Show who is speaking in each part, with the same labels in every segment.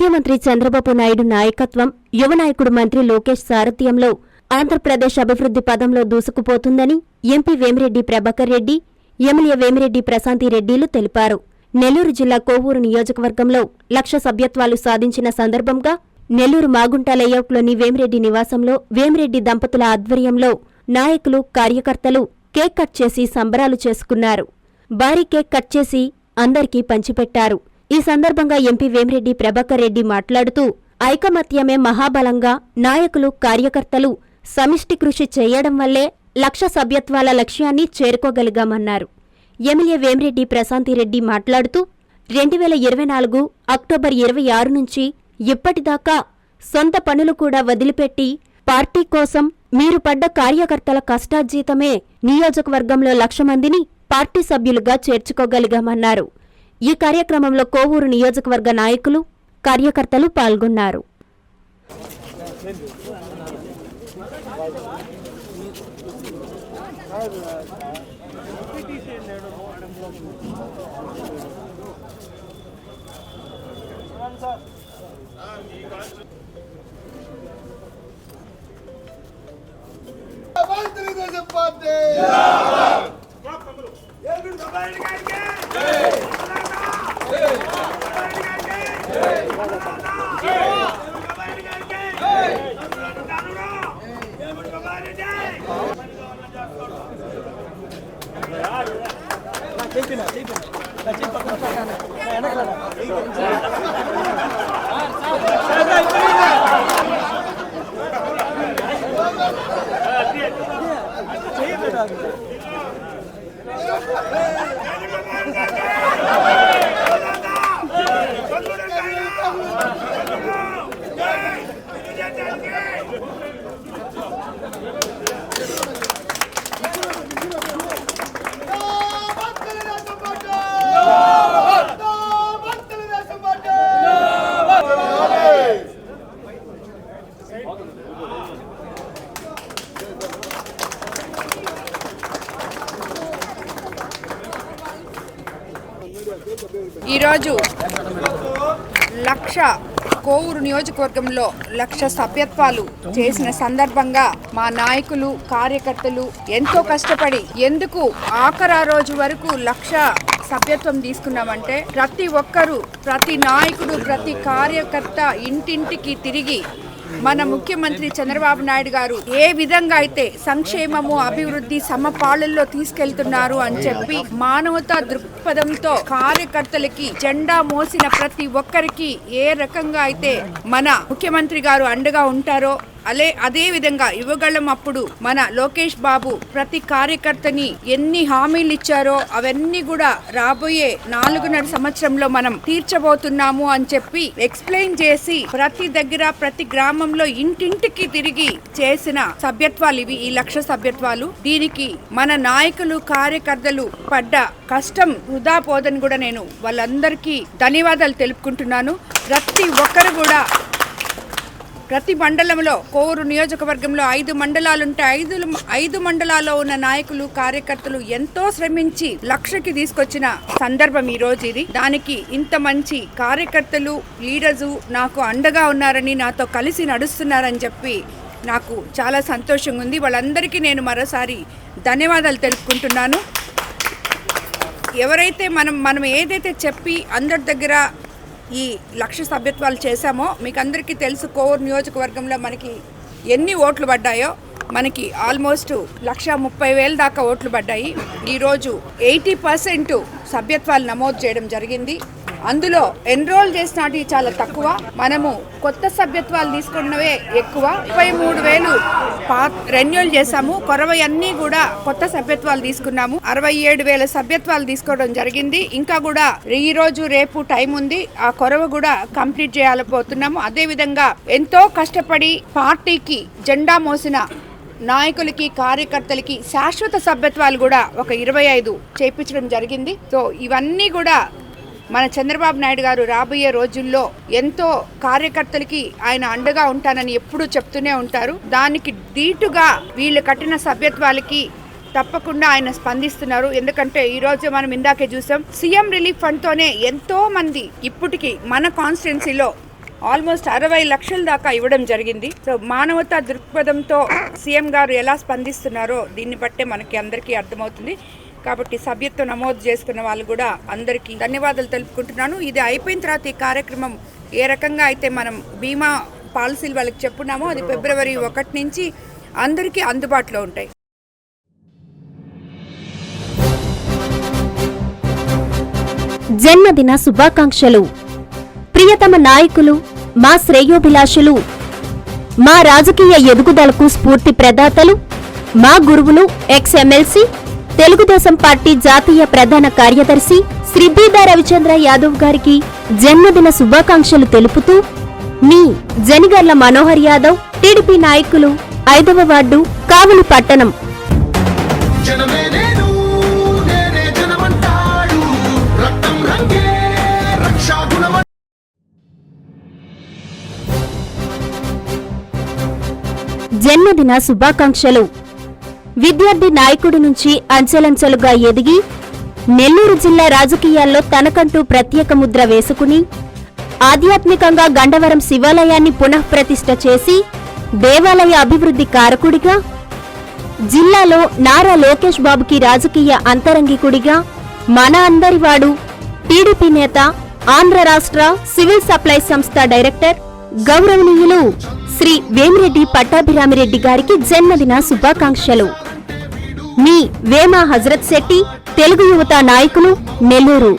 Speaker 1: ముఖ్యమంత్రి చంద్రబాబు నాయుడు నాయకత్వం యువ నాయకుడు మంత్రి లోకేష్ సారథ్యంలో ఆంధ్రప్రదేశ్ అభివృద్ధి పదంలో దూసుకుపోతుందని ఎంపీ వేమిరెడ్డి ప్రభాకర్ రెడ్డి ఎమ్మెల్యే వేమిరెడ్డి ప్రశాంతి రెడ్డిలు తెలిపారు. నెల్లూరు జిల్లా కోవూరు నియోజకవర్గంలో లక్ష సభ్యత్వాలు సాధించిన సందర్భంగా నెల్లూరు మాగుంట లేఅవుట్లోని వేమిరెడ్డి నివాసంలో వేమిరెడ్డి దంపతుల ఆధ్వర్యంలో నాయకులు కార్యకర్తలు కేక్ కట్ చేసి సంబరాలు చేసుకున్నారు. భారీ కేక్ కట్ చేసి అందరికీ పంచిపెట్టారు. ఈ సందర్భంగా ఎంపీ వేమిరెడ్డి ప్రభాకర్ రెడ్డి మాట్లాడుతూ ఐకమత్యమే మహాబలంగా నాయకులు కార్యకర్తలు సమిష్టి కృషి చేయడం వల్లే లక్ష సభ్యత్వాల లక్ష్యాన్ని చేరుకోగలిగామన్నారు. ఎమ్మెల్యే వేమిరెడ్డి ప్రశాంతిరెడ్డి మాట్లాడుతూ రెండు వేల ఇరవై నాలుగు అక్టోబర్ ఇరవై ఆరు నుంచి ఇప్పటిదాకా సొంత పనులు కూడా వదిలిపెట్టి పార్టీ కోసం మీరు పడ్డ కార్యకర్తల కష్టార్జీతమే నియోజకవర్గంలో లక్ష మందిని పార్టీ సభ్యులుగా చేర్చుకోగలిగామన్నారు. ఈ కార్యక్రమంలో కోవూరు నియోజకవర్గ నాయకులు కార్యకర్తలు పాల్గొన్నారు.
Speaker 2: తెలుగుదేశం పార్టీ! Thank you.
Speaker 3: ఈరోజు లక్ష కోవూరు నియోజకవర్గంలో లక్ష సభ్యత్వాలు చేసిన సందర్భంగా మా నాయకులు కార్యకర్తలు ఎంతో కష్టపడి ఎందుకు ఆఖరా రోజు వరకు లక్ష సభ్యత్వం తీసుకున్నామంటే ప్రతి ఒక్కరూ ప్రతి నాయకుడు ప్రతి కార్యకర్త ఇంటింటికి తిరిగి మన ముఖ్యమంత్రి చంద్రబాబు నాయుడు గారు ఏ విధంగా అయితే సంక్షేమము అభివృద్ధి సమపాలల్లో తీసుకెళ్తున్నారు అని చెప్పి మానవతా దృక్పథంతో కార్యకర్తలకి జెండా మోసిన ప్రతి ఒక్కరికి ఏ రకంగా అయితే మన ముఖ్యమంత్రి గారు అండగా ఉంటారో అలే అదే విధంగా అప్పుడు మన లోకేష్ బాబు ప్రతి కార్యకర్తని ఎన్ని హామీలు ఇచ్చారో అవన్నీ కూడా రాబోయే నాలుగున్నర సంవత్సరంలో మనం తీర్చబోతున్నాము అని చెప్పి ఎక్స్ప్లెయిన్ చేసి ప్రతి దగ్గర ప్రతి గ్రామంలో ఇంటింటికి తిరిగి చేసిన సభ్యత్వాలు ఇవి. ఈ లక్ష సభ్యత్వాలు. దీనికి మన నాయకులు కార్యకర్తలు పడ్డ కష్టం వృధా పోదని కూడా నేను వాళ్ళందరికీ ధన్యవాదాలు తెలుపుకుంటున్నాను. ప్రతి ఒక్కరు కూడా ప్రతి మండలంలో కోరు నియోజకవర్గంలో ఐదు మండలాలుంటే ఐదు ఐదు మండలాల్లో ఉన్న నాయకులు కార్యకర్తలు ఎంతో శ్రమించి లక్షకి తీసుకొచ్చిన సందర్భం ఈ రోజు ఇది. దానికి ఇంత మంచి కార్యకర్తలు లీడర్స్ నాకు అండగా ఉన్నారని నాతో కలిసి నడుస్తున్నారని చెప్పి నాకు చాలా సంతోషంగా ఉంది. వాళ్ళందరికీ నేను మరోసారి ధన్యవాదాలు తెలుపుకుంటున్నాను. ఎవరైతే మనం మనం ఏదైతే చెప్పి అందరి దగ్గర ఈ లక్ష సభ్యత్వాలు చేశామో మీకు అందరికీ తెలుసు కోవూరు నియోజకవర్గంలో మనకి ఎన్ని ఓట్లు పడ్డాయో మనకి ఆల్మోస్ట్ లక్ష ముప్పై వేల దాకా ఓట్లు పడ్డాయి. ఈరోజు ఎయిటీ పర్సెంట్ సభ్యత్వాలు నమోదు చేయడం జరిగింది. అందులో ఎన్రోల్ చేసినవి చాలా తక్కువ. మనము కొత్త సభ్యత్వాలు తీసుకున్నవే ఎక్కువ. ముప్పై మూడు వేలు రెన్యువల్ చేశాము. కొరవై అన్నీ కూడా కొత్త సభ్యత్వాలు తీసుకున్నాము. అరవై ఏడు వేల సభ్యత్వాలు తీసుకోవడం జరిగింది. ఇంకా కూడా ఈ రోజు రేపు టైం ఉంది. ఆ కొరవ కూడా కంప్లీట్ చేయాలపోతున్నాము అదే విధంగా ఎంతో కష్టపడి పార్టీకి జెండా మోసిన నాయకులకి కార్యకర్తలకి శాశ్వత సభ్యత్వాలు కూడా ఒక ఇరవై ఐదు చేయించడం జరిగింది. సో ఇవన్నీ కూడా మన చంద్రబాబు నాయుడు గారు రాబోయే రోజుల్లో ఎంతో కార్యకర్తలకి ఆయన అండగా ఉంటానని ఎప్పుడూ చెప్తూనే ఉంటారు. దానికి దీటుగా వీళ్ళు కట్టిన సభ్యత్వాలకి తప్పకుండా ఆయన స్పందిస్తున్నారు. ఎందుకంటే ఈ రోజు మనం ఇందాకే చూసాం సీఎం రిలీఫ్ ఫండ్ తోనే ఎంతో మంది ఇప్పటికీ మన కాన్స్టిట్యున్సీలో ఆల్మోస్ట్ అరవై లక్షల దాకా ఇవ్వడం జరిగింది. సో మానవతా దృక్పథంతో సీఎం గారు ఎలా స్పందిస్తున్నారో దీన్ని బట్టే మనకి అందరికీ అర్థమవుతుంది. కాబట్టి సభ్యత్వం నమోదు చేసుకున్న వాళ్ళు కూడా అందరికీ ధన్యవాదాలు తెలుపుకుంటున్నాను. ఇది అయిపోయిన తర్వాత ఈ కార్యక్రమం ఏ రకంగా అయితే మనం బీమా పాలసీలు వాళ్ళకి చెప్పున్నామో అది ఫిబ్రవరి ఒకటి నుంచి అందరికీ అందుబాటులో ఉంటాయి.
Speaker 1: జన్మదిన శుభాకాంక్షలు. ప్రియతమ నాయకులు మా శ్రేయోభిలాషులు మా రాజకీయ ఎదుగుదలకు స్ఫూర్తి ప్రదాతలు మా గురువులు ఎక్స్ ఎమ్మెల్సీ తెలుగుదేశం పార్టీ జాతీయ ప్రధాన కార్యదర్శి శ్రీ బీదా రవిచంద్ర యాదవ్ గారికి జన్మదిన శుభాకాంక్షలు తెలుపుతూ మీ జనిగర్ల మనోహర్ యాదవ్ టీడీపీ నాయకులు ఐదవ వార్డు కావలి పట్టణం. జన్మదిన శుభాకాంక్షలు. విద్యార్థి నాయకుడి నుంచి అంచెలంచెలుగా ఎదిగి నెల్లూరు జిల్లా రాజకీయాల్లో తనకంటూ ప్రత్యేక ముద్ర వేసుకుని ఆధ్యాత్మికంగా గండవరం శివాలయాన్ని పునఃప్రతిష్ఠ చేసి దేవాలయ అభివృద్ధి కారకుడిగా జిల్లాలో నారా లోకేష్ బాబుకి రాజకీయ అంతరంగికుడిగా మన అందరివాడు టీడీపీ నేత ఆంధ్ర రాష్ట్ర సివిల్ సప్లై సంస్థ డైరెక్టర్ గౌరవనీయులు శ్రీ వేమిరెడ్డి పట్టాభిరామిరెడ్డి గారికి జన్మదిన శుభాకాంక్షలు. మీ వేమ హజరత్ శెట్టి తెలుగు యువత నాయకులు నెల్లూరు.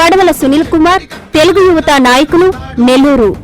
Speaker 1: పడవల సునీల్ కుమార్ తెలుగు యువత నాయకులు నెల్లూరు.